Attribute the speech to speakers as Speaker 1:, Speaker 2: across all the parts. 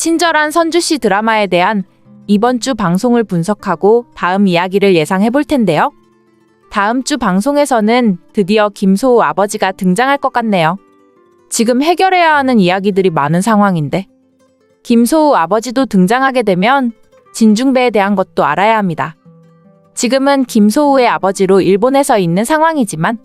Speaker 1: 친절한 선주 씨 드라마에 대한 이번 주 방송을 분석하고 다음 이야기를 예상해 볼 텐데요. 다음 주 방송에서는 드디어 김소우 아버지가 등장할 것 같네요. 지금 해결해야 하는 이야기들이 많은 상황인데 김소우 아버지도 등장하게 되면 진중배에 대한 것도 알아야 합니다. 지금은 김소우의 아버지로 일본에서 있는 상황이지만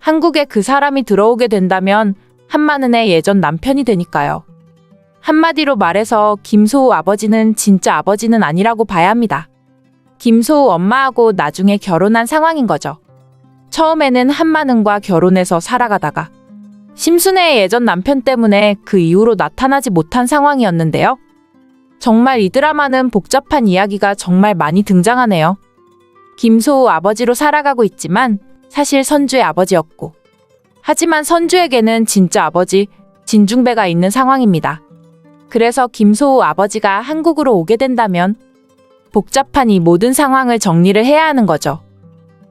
Speaker 1: 한국에 그 사람이 들어오게 된다면 한마는의 예전 남편이 되니까요. 한마디로 말해서 김소우 아버지는 진짜 아버지는 아니라고 봐야 합니다. 김소우 엄마하고 나중에 결혼한 상황인 거죠. 처음에는 한마는과 결혼해서 살아가다가 심순애의 예전 남편 때문에 그 이후로 나타나지 못한 상황이었는데요. 정말 이 드라마는 복잡한 이야기가 정말 많이 등장하네요. 김소우 아버지로 살아가고 있지만 사실 선주의 아버지였고 하지만 선주에게는 진짜 아버지 진중배가 있는 상황입니다. 그래서 김소우 아버지가 한국으로 오게 된다면 복잡한 이 모든 상황을 정리를 해야 하는 거죠.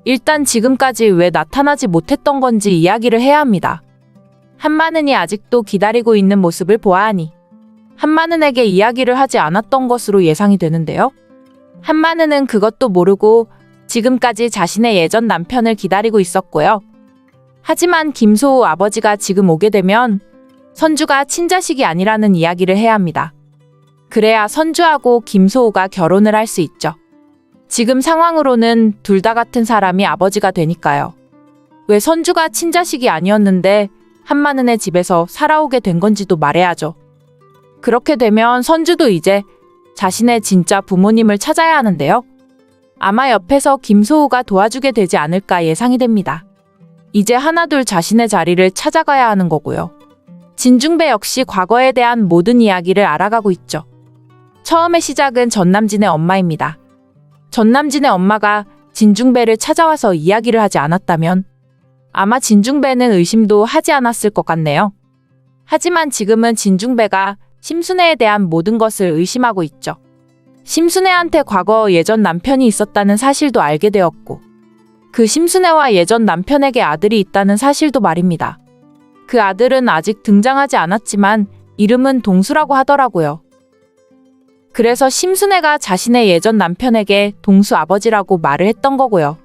Speaker 1: 일단 지금까지 왜 나타나지 못했던 건지 이야기를 해야 합니다. 한마는이 아직도 기다리고 있는 모습을 보아하니 한마는에게 이야기를 하지 않았던 것으로 예상이 되는데요. 한마는은 그것도 모르고 지금까지 자신의 예전 남편을 기다리고 있었고요. 하지만 김소우 아버지가 지금 오게 되면 선주가 친자식이 아니라는 이야기를 해야 합니다. 그래야 선주하고 김소우가 결혼을 할 수 있죠. 지금 상황으로는 둘 다 같은 사람이 아버지가 되니까요. 왜 선주가 친자식이 아니었는데 한마는의 집에서 살아오게 된 건지도 말해야죠. 그렇게 되면 선주도 이제 자신의 진짜 부모님을 찾아야 하는데요. 아마 옆에서 김소우가 도와주게 되지 않을까 예상이 됩니다. 이제 하나둘 자신의 자리를 찾아가야 하는 거고요. 진중배 역시 과거에 대한 모든 이야기를 알아가고 있죠. 처음의 시작은 전남진의 엄마입니다. 전남진의 엄마가 진중배를 찾아와서 이야기를 하지 않았다면 아마 진중배는 의심도 하지 않았을 것 같네요. 하지만 지금은 진중배가 심순애에 대한 모든 것을 의심하고 있죠. 심순애한테 과거 예전 남편이 있었다는 사실도 알게 되었고, 그 심순애와 예전 남편에게 아들이 있다는 사실도 말입니다. 그 아들은 아직 등장하지 않았지만 이름은 동수라고 하더라고요. 그래서 심순애가 자신의 예전 남편에게 동수 아버지라고 말을 했던 거고요.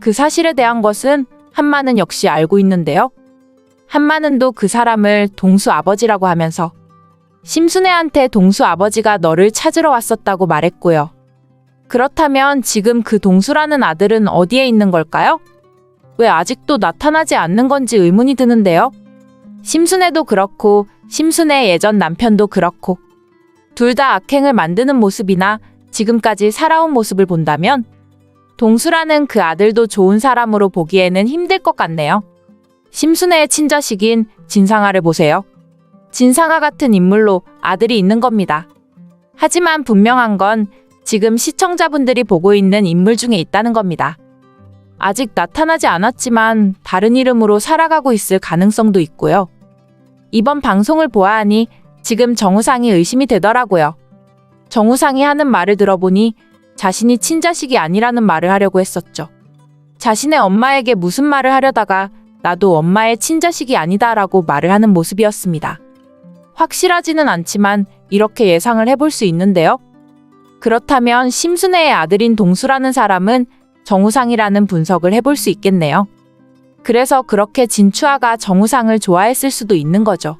Speaker 1: 그 사실에 대한 것은 한마는 역시 알고 있는데요. 한마는도 그 사람을 동수 아버지라고 하면서 심순애한테 동수 아버지가 너를 찾으러 왔었다고 말했고요. 그렇다면 지금 그 동수라는 아들은 어디에 있는 걸까요? 왜 아직도 나타나지 않는 건지 의문이 드는데요. 심순애도 그렇고 심순애 예전 남편도 그렇고 둘 다 악행을 만드는 모습이나 지금까지 살아온 모습을 본다면 동수라는 그 아들도 좋은 사람으로 보기에는 힘들 것 같네요. 심순애의 친자식인 진상아를 보세요. 진상아 같은 인물로 아들이 있는 겁니다. 하지만 분명한 건 지금 시청자분들이 보고 있는 인물 중에 있다는 겁니다. 아직 나타나지 않았지만 다른 이름으로 살아가고 있을 가능성도 있고요. 이번 방송을 보아하니 지금 정우상이 의심이 되더라고요. 정우상이 하는 말을 들어보니 자신이 친자식이 아니라는 말을 하려고 했었죠. 자신의 엄마에게 무슨 말을 하려다가 나도 엄마의 친자식이 아니다라고 말을 하는 모습이었습니다. 확실하지는 않지만 이렇게 예상을 해볼 수 있는데요. 그렇다면 심순애의 아들인 동수라는 사람은 정우상이라는 분석을 해볼 수 있겠네요. 그래서 그렇게 진추아가 정우상을 좋아했을 수도 있는 거죠.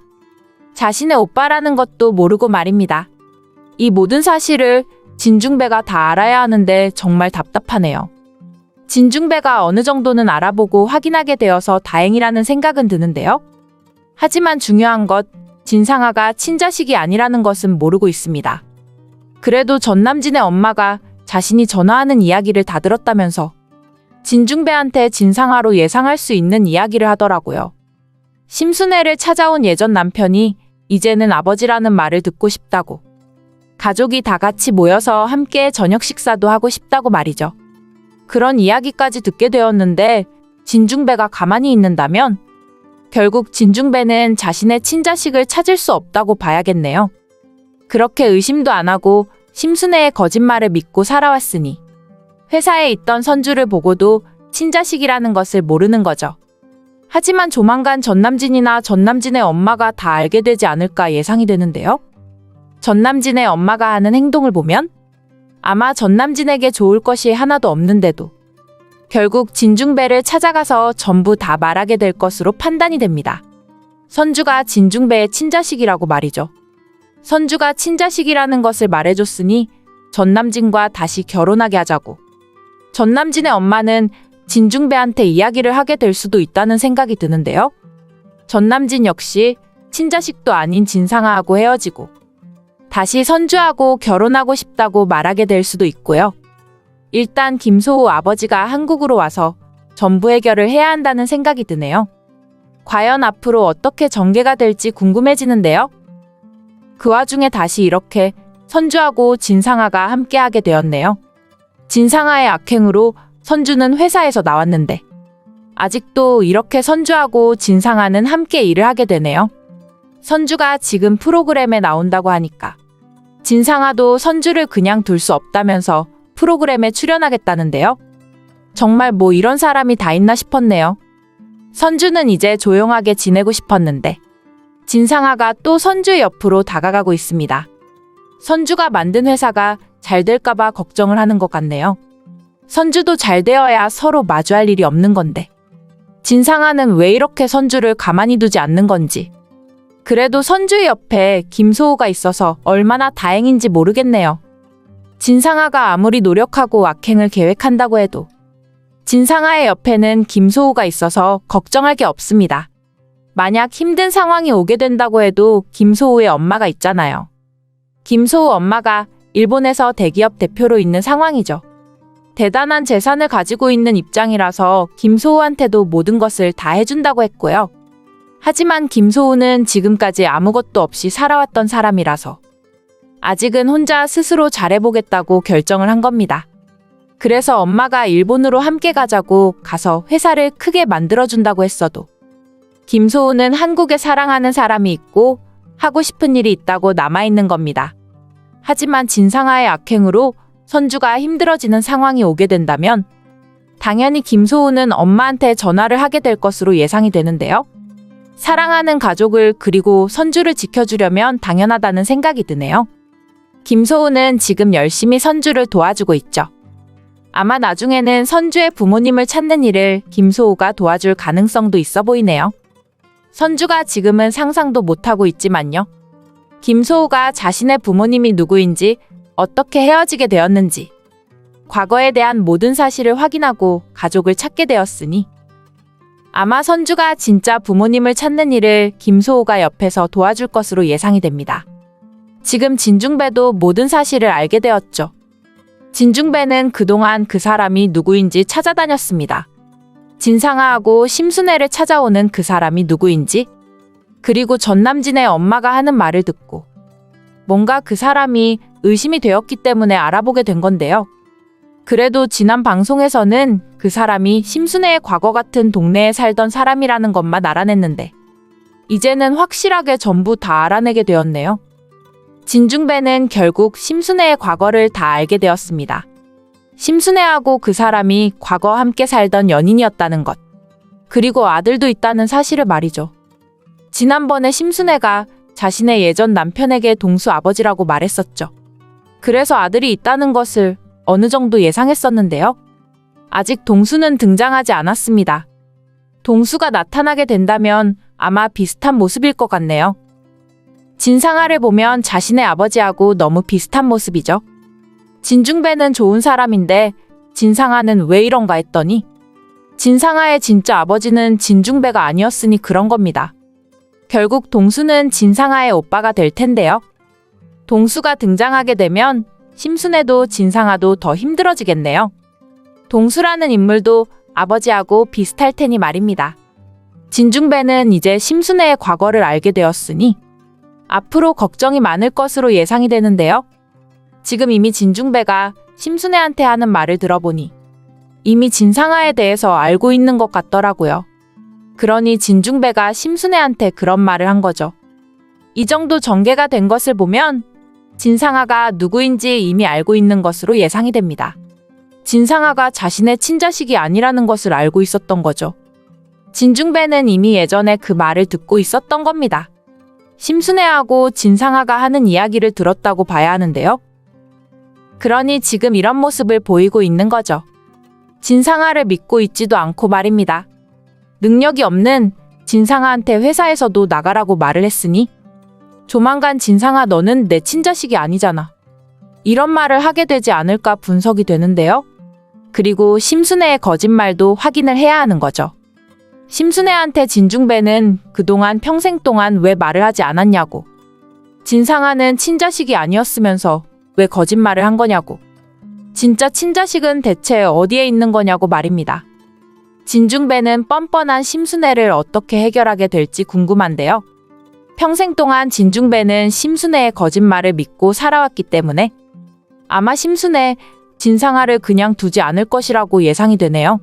Speaker 1: 자신의 오빠라는 것도 모르고 말입니다. 이 모든 사실을 진중배가 다 알아야 하는데 정말 답답하네요. 진중배가 어느 정도는 알아보고 확인하게 되어서 다행이라는 생각은 드는데요. 하지만 중요한 것, 진상아가 친자식이 아니라는 것은 모르고 있습니다. 그래도 전남진의 엄마가 자신이 전화하는 이야기를 다 들었다면서 진중배한테 진상아로 예상할 수 있는 이야기를 하더라고요. 심순애를 찾아온 예전 남편이 이제는 아버지라는 말을 듣고 싶다고. 가족이 다 같이 모여서 함께 저녁 식사도 하고 싶다고 말이죠. 그런 이야기까지 듣게 되었는데 진중배가 가만히 있는다면 결국 진중배는 자신의 친자식을 찾을 수 없다고 봐야겠네요. 그렇게 의심도 안 하고 심순애의 거짓말을 믿고 살아왔으니 회사에 있던 선주를 보고도 친자식이라는 것을 모르는 거죠. 하지만 조만간 전남진이나 전남진의 엄마가 다 알게 되지 않을까 예상이 되는데요. 전남진의 엄마가 하는 행동을 보면 아마 전남진에게 좋을 것이 하나도 없는데도 결국 진중배를 찾아가서 전부 다 말하게 될 것으로 판단이 됩니다. 선주가 진중배의 친자식이라고 말이죠. 선주가 친자식이라는 것을 말해줬으니 전남진과 다시 결혼하게 하자고. 전남진의 엄마는 진중배한테 이야기를 하게 될 수도 있다는 생각이 드는데요. 전남진 역시 친자식도 아닌 진상아하고 헤어지고 다시 선주하고 결혼하고 싶다고 말하게 될 수도 있고요. 일단 김소호 아버지가 한국으로 와서 전부 해결을 해야 한다는 생각이 드네요. 과연 앞으로 어떻게 전개가 될지 궁금해지는데요. 그 와중에 다시 이렇게 선주하고 진상아가 함께하게 되었네요. 진상아의 악행으로 선주는 회사에서 나왔는데 아직도 이렇게 선주하고 진상아는 함께 일을 하게 되네요. 선주가 지금 프로그램에 나온다고 하니까 진상아도 선주를 그냥 둘 수 없다면서 프로그램에 출연하겠다는데요. 정말 뭐 이런 사람이 다 있나 싶었네요. 선주는 이제 조용하게 지내고 싶었는데 진상아가 또 선주의 옆으로 다가가고 있습니다. 선주가 만든 회사가 잘 될까봐 걱정을 하는 것 같네요. 선주도 잘 되어야 서로 마주할 일이 없는 건데. 진상아는 왜 이렇게 선주를 가만히 두지 않는 건지. 그래도 선주의 옆에 김소호가 있어서 얼마나 다행인지 모르겠네요. 진상아가 아무리 노력하고 악행을 계획한다고 해도 진상아의 옆에는 김소호가 있어서 걱정할 게 없습니다. 만약 힘든 상황이 오게 된다고 해도 김소호의 엄마가 있잖아요. 김소호 엄마가 일본에서 대기업 대표로 있는 상황이죠. 대단한 재산을 가지고 있는 입장이라서 김소호한테도 모든 것을 다 해준다고 했고요. 하지만 김소호는 지금까지 아무것도 없이 살아왔던 사람이라서 아직은 혼자 스스로 잘해보겠다고 결정을 한 겁니다. 그래서 엄마가 일본으로 함께 가자고 가서 회사를 크게 만들어준다고 했어도 김소호는 한국에 사랑하는 사람이 있고 하고 싶은 일이 있다고 남아있는 겁니다. 하지만 진상아의 악행으로 선주가 힘들어지는 상황이 오게 된다면 당연히 김소호는 엄마한테 전화를 하게 될 것으로 예상이 되는데요. 사랑하는 가족을 그리고 선주를 지켜주려면 당연하다는 생각이 드네요. 김소호는 지금 열심히 선주를 도와주고 있죠. 아마 나중에는 선주의 부모님을 찾는 일을 김소호가 도와줄 가능성도 있어 보이네요. 선주가 지금은 상상도 못하고 있지만요. 김소호가 자신의 부모님이 누구인지 어떻게 헤어지게 되었는지 과거에 대한 모든 사실을 확인하고 가족을 찾게 되었으니 아마 선주가 진짜 부모님을 찾는 일을 김소호가 옆에서 도와줄 것으로 예상이 됩니다. 지금 진중배도 모든 사실을 알게 되었죠. 진중배는 그동안 그 사람이 누구인지 찾아다녔습니다. 진상아하고 심순애를 찾아오는 그 사람이 누구인지, 그리고 전남진의 엄마가 하는 말을 듣고, 뭔가 그 사람이 의심이 되었기 때문에 알아보게 된 건데요. 그래도 지난 방송에서는 그 사람이 심순애의 과거 같은 동네에 살던 사람이라는 것만 알아냈는데, 이제는 확실하게 전부 다 알아내게 되었네요. 진중배는 결국 심순애의 과거를 다 알게 되었습니다. 심순애하고 그 사람이 과거 함께 살던 연인이었다는 것. 그리고 아들도 있다는 사실을 말이죠. 지난번에 심순애가 자신의 예전 남편에게 동수 아버지라고 말했었죠. 그래서 아들이 있다는 것을 어느 정도 예상했었는데요. 아직 동수는 등장하지 않았습니다. 동수가 나타나게 된다면 아마 비슷한 모습일 것 같네요. 진상아를 보면 자신의 아버지하고 너무 비슷한 모습이죠. 진중배는 좋은 사람인데 진상아는 왜 이런가 했더니 진상아의 진짜 아버지는 진중배가 아니었으니 그런 겁니다. 결국 동수는 진상아의 오빠가 될 텐데요. 동수가 등장하게 되면 심순애도 진상아도 더 힘들어지겠네요. 동수라는 인물도 아버지하고 비슷할 테니 말입니다. 진중배는 이제 심순애의 과거를 알게 되었으니 앞으로 걱정이 많을 것으로 예상이 되는데요. 지금 이미 진중배가 심순애한테 하는 말을 들어보니 이미 진상아에 대해서 알고 있는 것 같더라고요. 그러니 진중배가 심순애한테 그런 말을 한 거죠. 이 정도 전개가 된 것을 보면 진상아가 누구인지 이미 알고 있는 것으로 예상이 됩니다. 진상아가 자신의 친자식이 아니라는 것을 알고 있었던 거죠. 진중배는 이미 예전에 그 말을 듣고 있었던 겁니다. 심순애하고 진상아가 하는 이야기를 들었다고 봐야 하는데요. 그러니 지금 이런 모습을 보이고 있는 거죠. 진상아를 믿고 있지도 않고 말입니다. 능력이 없는 진상아한테 회사에서도 나가라고 말을 했으니 조만간 진상아 너는 내 친자식이 아니잖아. 이런 말을 하게 되지 않을까 분석이 되는데요. 그리고 심순애의 거짓말도 확인을 해야 하는 거죠. 심순애한테 진중배는 그동안 평생 동안 왜 말을 하지 않았냐고. 진상아는 친자식이 아니었으면서 왜 거짓말을 한 거냐고. 진짜 친자식은 대체 어디에 있는 거냐고 말입니다. 진중배는 뻔뻔한 심순애를 어떻게 해결하게 될지 궁금한데요. 평생 동안 진중배는 심순애의 거짓말을 믿고 살아왔기 때문에 아마 심순애, 진상아를 그냥 두지 않을 것이라고 예상이 되네요.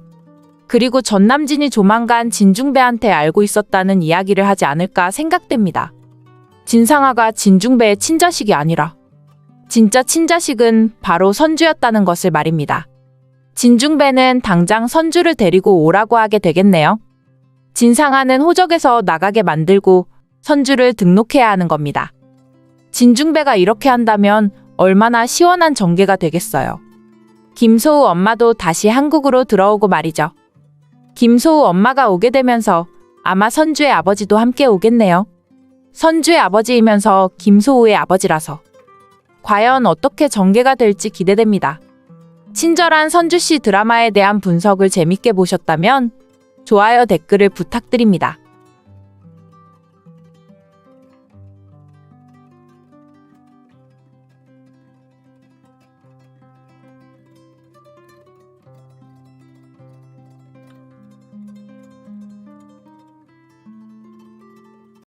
Speaker 1: 그리고 전남진이 조만간 진중배한테 알고 있었다는 이야기를 하지 않을까 생각됩니다. 진상아가 진중배의 친자식이 아니라 진짜 친자식은 바로 선주였다는 것을 말입니다. 진중배는 당장 선주를 데리고 오라고 하게 되겠네요. 진상아는 호적에서 나가게 만들고 선주를 등록해야 하는 겁니다. 진중배가 이렇게 한다면 얼마나 시원한 전개가 되겠어요. 김소우 엄마도 다시 한국으로 들어오고 말이죠. 김소우 엄마가 오게 되면서 아마 선주의 아버지도 함께 오겠네요. 선주의 아버지이면서 김소우의 아버지라서 과연 어떻게 전개가 될지 기대됩니다. 친절한 선주 씨 드라마에 대한 분석을 재밌게 보셨다면 좋아요 댓글을 부탁드립니다.